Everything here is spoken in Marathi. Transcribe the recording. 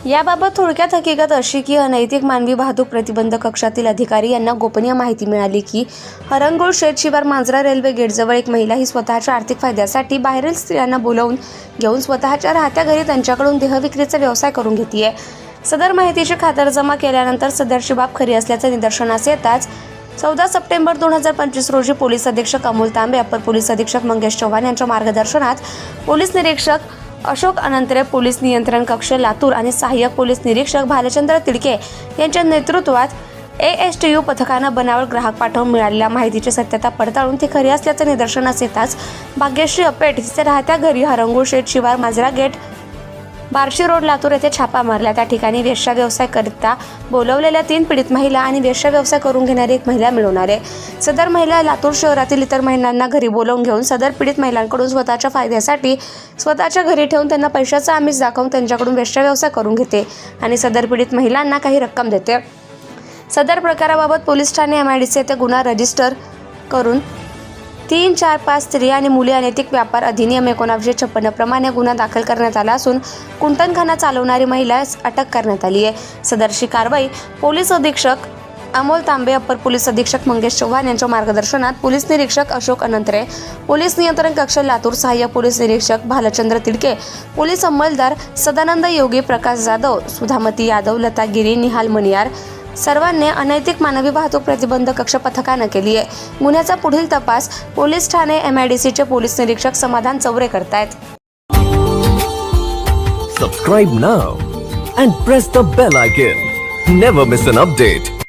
याबाबत थोडक्यात हकीकत अशी की अनैतिक मानवी वाहतूक प्रतिबंध कक्षातील अधिकारी यांना गोपनीय माहिती मिळाली की हरंगोळ शेत शिवार मांजरा रेल्वे गेटजवळ एक महिला ही स्वतःच्या आर्थिक फायद्यासाठी बाहेरील स्त्रियांना बोलावून घेऊन स्वतःच्या राहत्या घरी त्यांच्याकडून देहविक्रीचा व्यवसाय करून घेते सदर माहितीची खातरजमा केल्यानंतर सदरची बाब खरी असल्याचं निदर्शनास येताच चौदा सप्टेंबर दोन हजार पंचवीस रोजी पोलीस अधीक्षक अमोल तांबे अपर पोलीस अधीक्षक मंगेश चव्हाण यांच्या मार्गदर्शनात पोलीस निरीक्षक अशोक अनंतरे पोलीस नियंत्रण कक्ष लातूर आणि सहाय्यक पोलीस निरीक्षक भालचंद्र तिडके यांच्या नेतृत्वात ए एस टी यू पथकानं बनावट ग्राहक पाठवून मिळालेल्या माहितीची सत्यता पडताळून ती खरी असल्याचं निदर्शनास येताच भाग्यश्री अपेट तिचे राहत्या घरी हरंगूळ शेठ शिवार माजरा गेट बार्शी रोड लातूर येथे छापा मारला त्या ठिकाणी वेश्या व्यवसाय करता बोलवलेल्या तीन पीडित महिला आणि वेश्या व्यवसाय करून घेणारी एक महिला मिळवणार. आहे सदर महिला लातूर शहरातील इतर महिलांना घरी बोलवून घेऊन सदर पीडित महिलांकडून स्वतःच्या फायद्यासाठी स्वतःच्या घरी ठेवून त्यांना पैशाचा आमिष दाखवून त्यांच्याकडून वेश्या व्यवसाय करून घेते आणि सदर पीडित महिलांना काही रक्कम देते. सदर प्रकाराबाबत police Thane M I D C येथे गुन्हा रजिस्टर करून तीन चार पाच स्त्री आणि मुली अनैतिक व्यापार अधिनियम एकोणावीसशे छप्पन्न प्रमाणे गुन्हा दाखल करण्यात आला असून कुंटणखाना चालवणारी महिला अटक करण्यात आली आहे. सदरशी कारवाई पोलीस अधीक्षक अमोल तांबे अप्पर पोलीस अधीक्षक मंगेश चव्हाण यांच्या मार्गदर्शनात पोलीस निरीक्षक अशोक अनंतरे पोलीस नियंत्रण कक्ष लातूर सहाय्यक पोलीस निरीक्षक भालचंद्र तिडके पोलीस अंमलदार सदानंद योगी प्रकाश जाधव सुधामती यादव लता गिरी निहाल मणियार सर्वांनी अनैतिक मानवी वाहतूक प्रतिबंध कक्ष पथकानं केली आहे. गुन्ह्याचा पुढील तपास police Thane M I D सीचे पोलीस निरीक्षक समाधान चौरे करतायत. Subscribe now and press the bell icon never miss an update